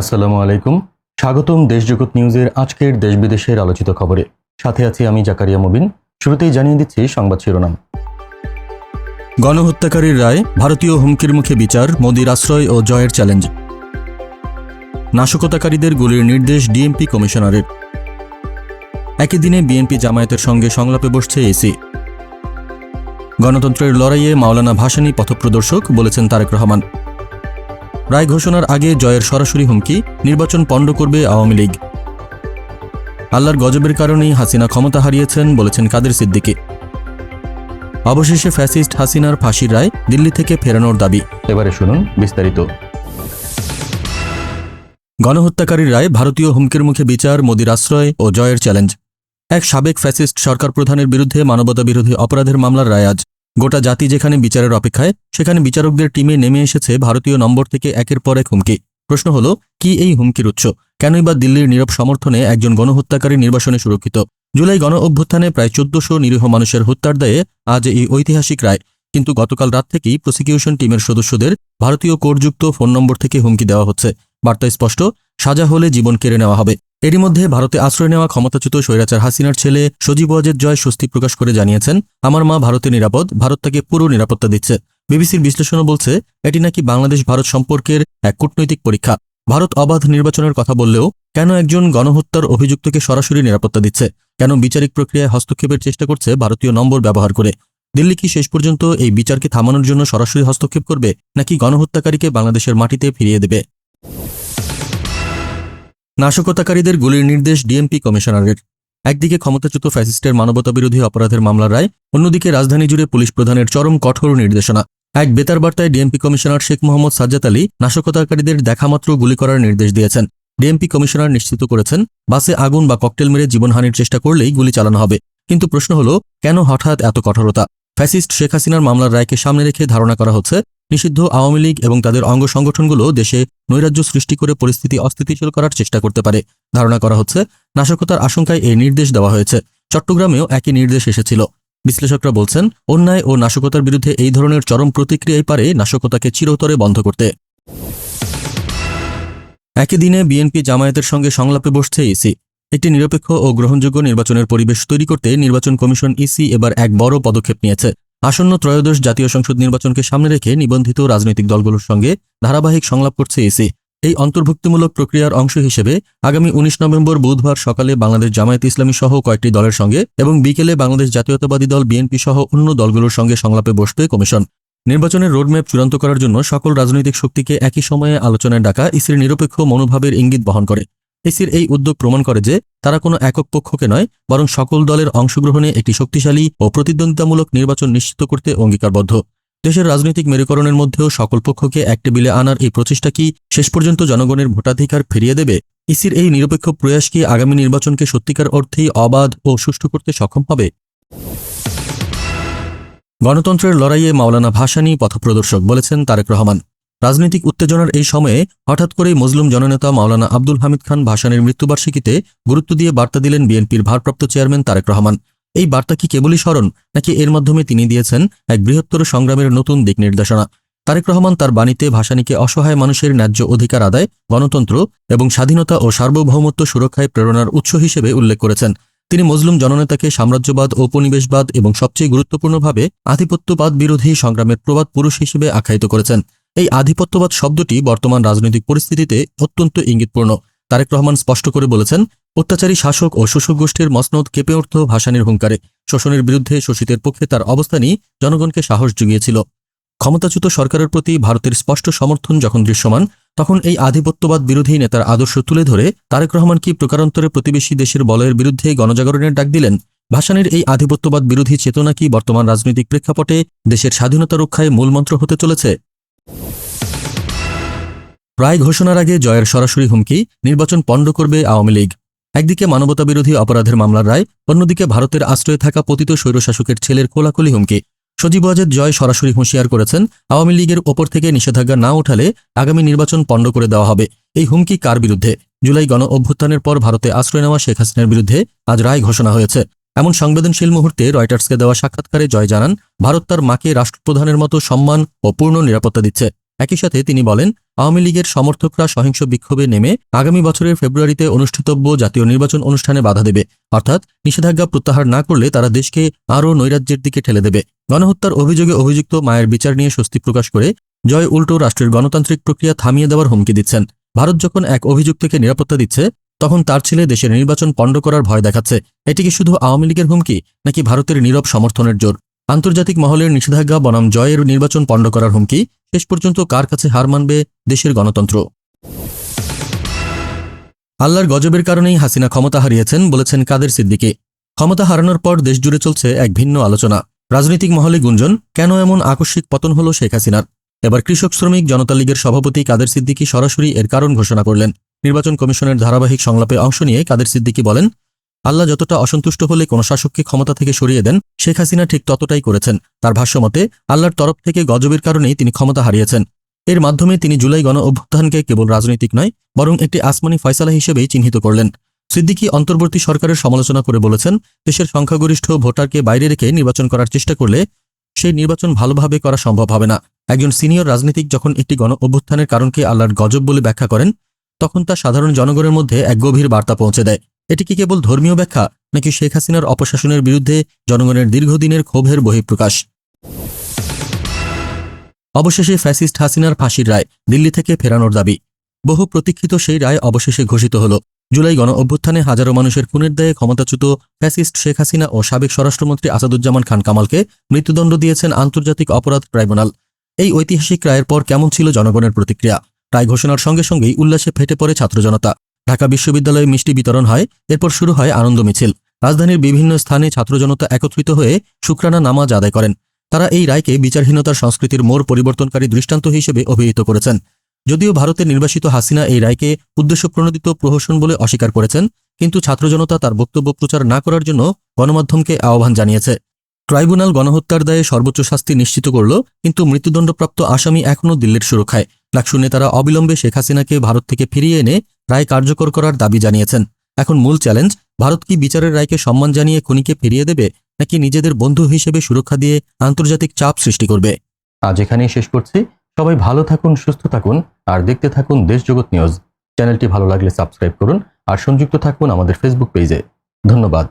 আসসালামু আলাইকুম। স্বাগতম দেশজগৎ নিউজের আজকের দেশ বিদেশের আলোচিত খবরে। সাথে আছি আমি জাকারিয়া মুবিন। শুরুতেই জানিয়ে দিচ্ছি সংবাদ শিরোনাম। গণহত্যাকারীর রায়, ভারতীয় হুমকির মুখে বিচার, মোদির আশ্রয় ও জয়ের চ্যালেঞ্জ। নাশকতাকারীদের গুলির নির্দেশ ডিএমপি কমিশনারের। একই দিনে বিএনপি জামায়াতের সঙ্গে সংলাপে বসছে এসি। গণতন্ত্রের লড়াইয়ে মাওলানা ভাসানী পথপ্রদর্শক বলেছেন তারেক রহমান। রায় ঘোষণার আগে জয়ের সরাসরি হুমকি নির্বাচন পণ্ড করবে আওয়ামী লীগ। আল্লাহর গজবের কারণেই হাসিনা ক্ষমতা হারিয়েছেন বলেছেন কাদের সিদ্দিকি। অবশেষে ফ্যাসিস্ট হাসিনার ফাঁসির রায় দিল্লি থেকে ফেরানোর দাবি। এবারে শুনুন বিস্তারিত। গণহত্যাকারীর রায় ভারতীয় হুমকির মুখে বিচার মোদির আশ্রয় ও জয়ের চ্যালেঞ্জ। এক সাবেক ফ্যাসিস্ট সরকার প্রধানের বিরুদ্ধে মানবতা বিরোধী অপরাধের মামলার রায় আজ। গোটা জাতি যেখানে বিচারের অপেক্ষায়, সেখানে বিচারকদের টিমে নেমে এসেছে ভারতীয় নম্বর থেকে একের পর এক হুমকি। প্রশ্ন হলো, কি এই হুমকির উৎস? কেনই বা দিল্লির নীরব সমর্থনে একজন গণহত্যাকারী নির্বাসনে সুরক্ষিত? জুলাই গণ অভ্যুত্থানে প্রায় চোদ্দশো নিরীহ মানুষের হত্যার দায়ে আজ এই ঐতিহাসিক রায়। কিন্তু গতকাল রাত থেকেই প্রসিকিউশন টিমের সদস্যদের ভারতীয় কোডযুক্ত ফোন নম্বর থেকে হুমকি দেওয়া হচ্ছে। বার্তা স্পষ্ট, সাজা হলে জীবন কেড়ে নেওয়া হবে। এরই মধ্যে ভারতে আশ্রয় নেওয়া ক্ষমতাচ্যুত স্বৈরাচার হাসিনার ছেলে সজীব ওয়াজেদ জয় স্বস্তি প্রকাশ করে জানিয়েছেন, আমার মা ভারতে নিরাপদ, ভারত তাকে পুরো নিরাপত্তা দিচ্ছে। বিবিসির বিশ্লেষণও বলছে, এটি নাকি বাংলাদেশ ভারত সম্পর্কের এক কূটনৈতিক পরীক্ষা। ভারত অবাধ নির্বাচনের কথা বললেও কেন একজন গণহত্যার অভিযুক্তকে সরাসরি নিরাপত্তা দিচ্ছে? কেন বিচারিক প্রক্রিয়ায় হস্তক্ষেপের চেষ্টা করছে ভারতীয় নম্বর ব্যবহার করে? দিল্লি কি শেষ পর্যন্ত এই বিচারকে থামানোর জন্য সরাসরি হস্তক্ষেপ করবে, নাকি গণহত্যাকারীকে বাংলাদেশের মাটিতে ফিরিয়ে দেবে? নাশকতাকারীদের গুলির নির্দেশ ডিএমপি কমিশনারের। একদিকে ক্ষমতাচ্যুত ফ্যাসিস্টের মানবতাবিরোধী অপরাধের মামলার রায়, অন্যদিকে রাজধানী জুড়ে পুলিশ প্রধানের চরম কঠোর নির্দেশনা। এক বেতার বার্তায় ডিএমপি কমিশনার শেখ মোহাম্মদ সাজ্জাদ আলী নাশকতাকারীদের দেখামাত্র গুলি করার নির্দেশ দিয়েছেন। ডিএমপি কমিশনার নিশ্চিত করেছেন, বাসে আগুন বা ককটেল মেরে জীবনহানির চেষ্টা করলেই গুলি চালানো হবে। কিন্তু প্রশ্ন হলো, কেন হঠাৎ এত কঠোরতা? ফ্যাসিস্ট শেখ হাসিনার মামলার রায়কে সামনে রেখে ধারণা করা হচ্ছে নিষিদ্ধ আওয়ামী লীগ এবং তাদের অঙ্গ সংগঠনগুলো দেশে নৈরাজ্য সৃষ্টি করে পরিস্থিতি অস্থিতিশীল করার চেষ্টা করতে পারে। ধারণা করা হচ্ছে, নাশকতার আশঙ্কায় এই নির্দেশ দেওয়া হয়েছে। চট্টগ্রামেও একই নির্দেশ এসেছিল। বিশ্লেষকরা বলছেন, অন্যায় ও নাশকতার বিরুদ্ধে এই ধরনের চরম প্রতিক্রিয়াই পারে নাশকতাকে চিরতরে বন্ধ করতে। একই দিনে বিএনপি জামায়াতের সঙ্গে সংলাপে বসছে ইসি। একটি নিরপেক্ষ ও গ্রহণযোগ্য নির্বাচনের পরিবেশ তৈরি করতে নির্বাচন কমিশন ইসি এবার এক বড় পদক্ষেপ নিয়েছে। আসন্ন ত্রয়োদশ জাতীয় সংসদ নির্বাচনকে সামনে রেখে নিবন্ধিত রাজনৈতিক দলগুলোর সঙ্গে ধারাবাহিক সংলাপ করছে ইসি এই অন্তর্ভুক্তিমূলক প্রক্রিয়ার অংশ হিসেবে আগামী উনিশ নভেম্বর বুধবার সকালে বাংলাদেশ জামায়াত ইসলামী সহ কয়েকটি দলের সঙ্গে এবং বিকেলে বাংলাদেশ জাতীয়তাবাদী দল বিএনপি সহ অন্য দলগুলোর সঙ্গে সংলাপে বসবে কমিশন। নির্বাচনের রোডম্যাপ চূড়ান্ত করার জন্য সকল রাজনৈতিক শক্তিকে একই সময়ে আলোচনায় ডাকা ইসির নিরপেক্ষ মনোভাবের ইঙ্গিত বহন করে। ইসির এই উদ্যোগ প্রমাণ করে যে তারা কোনো একক পক্ষকে নয়, বরং সকল দলের অংশগ্রহণে একটি শক্তিশালী ও প্রতিদ্বন্দ্বিতামূলক নির্বাচন নিশ্চিত করতে অঙ্গীকারবদ্ধ। দেশের রাজনৈতিক মেরুকরণের মধ্যেও সকল পক্ষকে এক টেবিলে আনার এই প্রচেষ্টা কি শেষ পর্যন্ত জনগণের ভোটাধিকার ফিরিয়ে দেবে? ইসির এই নিরপেক্ষ প্রয়াস কি আগামী নির্বাচনকে সত্যিকার অর্থেই অবাধ ও সুষ্ঠু করতে সক্ষম হবে? গণতন্ত্রের লড়াইয়ে মাওলানা ভাসানী পথপ্রদর্শক বলেছেন তারেক রহমান। রাজনৈতিক উত্তেজনার এই সময়ে হঠাৎ করেই মজলুম জননেতা মাওলানা আব্দুল হামিদ খান ভাসানের মৃত্যুবার্ষিকীতে গুরুত্ব দিয়ে বার্তা দিলেন বিএনপির ভারপ্রাপ্ত চেয়ারম্যান তারেক রহমান। এই বার্তা কি কেবলই স্মরণ, নাকি এর মাধ্যমে তিনি দিয়েছেন এক বৃহত্তর সংগ্রামের নতুন দিক নির্দেশনা? তারেক রহমান তার বাণীতে ভাসানীকে অসহায় মানুষের ন্যায্য অধিকার আদায়, গণতন্ত্র এবং স্বাধীনতা ও সার্বভৌমত্ব সুরক্ষায় প্রেরণার উৎস হিসেবে উল্লেখ করেছেন। তিনি মজলুম জননেতাকে সাম্রাজ্যবাদ, ঔপনিবেশবাদ এবং সবচেয়ে গুরুত্বপূর্ণভাবে আধিপত্যবাদ বিরোধী সংগ্রামের প্রবাদ পুরুষ হিসেবে আখ্যায়িত করেছেন। এই আধিপত্যবাদ শব্দটি বর্তমান রাজনৈতিক পরিস্থিতিতে অত্যন্ত ইঙ্গিতপূর্ণ। তারেক রহমান স্পষ্ট করে বলেছেন, অত্যাচারী শাসক ও শোষক গোষ্ঠীর মসনদ কেঁপে অর্থ ভাসানির হুঙ্কারে। শোষণের বিরুদ্ধে শোষিতের পক্ষে তার অবস্থানই জনগণকে সাহস জুগিয়েছিল। ক্ষমতাচ্যুত সরকারের প্রতি ভারতের স্পষ্ট সমর্থন যখন দৃশ্যমান, তখন এই আধিপত্যবাদ বিরোধী নেতার আদর্শ তুলে ধরে তারেক রহমান কি প্রকারান্তরে প্রতিবেশী দেশের বলয়ের বিরুদ্ধে গণজাগরণের ডাক দিলেন? ভাসানের এই আধিপত্যবাদ বিরোধী চেতনা কি বর্তমান রাজনৈতিক প্রেক্ষাপটে দেশের স্বাধীনতা রক্ষায় মূলমন্ত্র হতে চলেছে? রায় ঘোষণার আগে জয়ের সরাসরি হুমকি, নির্বাচন পণ্ড করবে আওয়ামী লীগ। একদিকে মানবতাবিরোধী অপরাধের মামলার রায়, অন্যদিকে ভারতের আশ্রয়ে থাকা পতিত স্বৈরশাসকের ছেলের কোলাকুলি হুমকি। সজীব ওয়াজেদ জয় সরাসরি হুঁশিয়ার করেছেন, আওয়ামী লীগের ওপর থেকে নিষেধাজ্ঞা না উঠালে আগামী নির্বাচন পণ্ড করে দেওয়া হবে। এই হুমকি কার বিরুদ্ধে? জুলাই গণ অভ্যুত্থানের পর ভারতে আশ্রয় নেওয়া শেখ হাসিনার বিরুদ্ধে আজ রায় ঘোষণা হয়েছে। এমন সংবেদনশীল মুহূর্তে রয়টার্সকে দেওয়া সাক্ষাৎকারে জয় জানান, ভারত তার মাকে রাষ্ট্রপ্রধানের মতো সম্মান ও পূর্ণ নিরাপত্তা দিচ্ছে। একই সাথে তিনি বলেন, আওয়ামী লীগের সমর্থকরা সহিংস বিক্ষোভে নেমে আগামী বছরের ফেব্রুয়ারিতে অনুষ্ঠিতব্য জাতীয় নির্বাচন অনুষ্ঠানে বাধা দেবে। অর্থাৎ নিষেধাজ্ঞা প্রত্যাহার না করলে তারা দেশকে আরও নৈরাজ্যের দিকে ঠেলে দেবে। গণহত্যার অভিযোগে অভিযুক্ত মায়ের বিচার নিয়ে স্বস্তি প্রকাশ করে জয় উল্টো রাষ্ট্রের গণতান্ত্রিক প্রক্রিয়া থামিয়ে দেওয়ার হুমকি দিচ্ছেন। ভারত যখন এক অভিযুক্তকে নিরাপত্তা দিচ্ছে, তখন তার ছেলে দেশের নির্বাচন পণ্ড করার ভয় দেখাচ্ছে। এটি কি শুধু আওয়ামী লীগের হুমকি, নাকি ভারতের নীরব সমর্থনের জোর? আন্তর্জাতিক মহলের নিষেধাজ্ঞা বনাম জয়ের নির্বাচন পণ্ড করার হুমকি শেষ পর্যন্ত কার কাছে হার মানবে দেশের গণতন্ত্র? আল্লাহর গজবের কারণেই হাসিনা ক্ষমতা হারিয়েছেন বলেছেন কাদের সিদ্দিকি। ক্ষমতা হারানোর পর দেশজুড়ে চলছে এক ভিন্ন আলোচনা। রাজনৈতিক মহলে গুঞ্জন, কেন এমন আকস্মিক পতন হল শেখ হাসিনার? এবার কৃষক শ্রমিক জনতা লীগের সভাপতি কাদের সিদ্দিকি সরাসরি এর কারণ ঘোষণা করলেন। নির্বাচন কমিশনের ধারাবাহিক সংলাপে অংশ নিয়ে কাদের সিদ্দিকি বলেন আল্লাহ যতটা অসন্তুষ্ট হলে কোনো শাসককে ক্ষমতা থেকে সরিয়ে দেন, শেখ হাসিনা ঠিক ততটাই করেছেন। তার ভাষ্যমতে আল্লাহর তরফ থেকে গজবের কারণেই তিনি ক্ষমতা হারিয়েছেন। এর মাধ্যমে তিনি জুলাই গণ অভ্যুত্থানকে কেবল রাজনৈতিক নয়, বরং একটি আসমানি ফয়সালা হিসেবেই চিহ্নিত করলেন। সিদ্দিকী অন্তর্বর্তী সরকারের সমালোচনা করে বলেছেন, দেশের সংখ্যাগরিষ্ঠ ভোটারকে বাইরে রেখে নির্বাচন করার চেষ্টা করলে সেই নির্বাচন ভালোভাবে করা সম্ভব হবে না। একজন সিনিয়র রাজনীতিক যখন একটি গণ অভ্যুত্থানের কারণকে আল্লাহর গজব বলে ব্যাখ্যা করেন, তখন তা সাধারণ জনগণের মধ্যে এক গভীর বার্তা পৌঁছে দেয়। এটি কি কেবল ধর্মীয় ব্যাখ্যা, নাকি শেখ হাসিনার অপশাসনের বিরুদ্ধে জনগণের দীর্ঘদিনের ক্ষোভের বহিঃপ্রকাশ? অবশেষে ফ্যাসিস্ট হাসিনার ফাঁসির রায় দিল্লি থেকে ফেরানোর দাবি। বহু প্রতীক্ষিত সেই রায় অবশেষে ঘোষিত হল। জুলাই গণ অভ্যুত্থানে হাজারো মানুষের খুনের দায়ে ক্ষমতাচ্যুত ফ্যাসিস্ট শেখ হাসিনা ও সাবেক স্বরাষ্ট্রমন্ত্রী আসাদুজ্জামান খান কামালকে মৃত্যুদণ্ড দিয়েছেন আন্তর্জাতিক অপরাধ ট্রাইব্যুনাল। এই ঐতিহাসিক রায়ের পর কেমন ছিল জনগণের প্রতিক্রিয়া? রায় ঘোষণার সঙ্গে সঙ্গেই উল্লাসে ফেটে পড়ে ছাত্র জনতা ঢাকা বিশ্ববিদ্যালয়ে মিষ্টি বিতরণ হয়, এরপর শুরু হয় আনন্দ মিছিল। রাজধানীর বিভিন্ন স্থানে ছাত্র জনতা একত্রিত হয়ে শুক্রানা নামাজ আদায় করেন। তারা এই রায়কে বিচারহীনতার সংস্কৃতির মোড় পরিবর্তনকারী দৃষ্টান্ত হিসেবে অভিহিত করেছেন। যদিও ভারতের নির্বাসিত হাসিনা এই রায়কে উদ্দেশ্য প্রণোদিত প্রহসন বলে অস্বীকার করেছেন, কিন্তু ছাত্র জনতা তার বক্তব্য প্রচার না করার জন্য গণমাধ্যমকে আহ্বান জানিয়েছে। ট্রাইব্যুনাল গণহত্যার দায়ে সর্বোচ্চ শাস্তি নিশ্চিত করল, কিন্তু মৃত্যুদণ্ডপ্রাপ্ত আসামি এখনও দিল্লির সুরক্ষায়। ডাকসু নেতারা অবিলম্বে শেখ হাসিনাকে ভারত থেকে ফিরিয়ে এনে রায় কার্যকর করার দাবি জানিয়েছেন। এখন মূল চ্যালেঞ্জ, ভারত কি বিচারের রায়কে সম্মান জানিয়ে খুনিকে ফিরিয়ে দেবে, নাকি নিজেদের বন্ধু হিসেবে সুরক্ষা দিয়ে আন্তর্জাতিক চাপ সৃষ্টি করবে? আজ এখানেই শেষ করছি। সবাই ভালো থাকুন, সুস্থ থাকুন, আর দেখতে থাকুন দেশ জগৎ নিউজ। চ্যানেলটি ভালো লাগলে সাবস্ক্রাইব করুন, আর সংযুক্ত থাকুন আমাদের ফেসবুক পেজে ধন্যবাদ।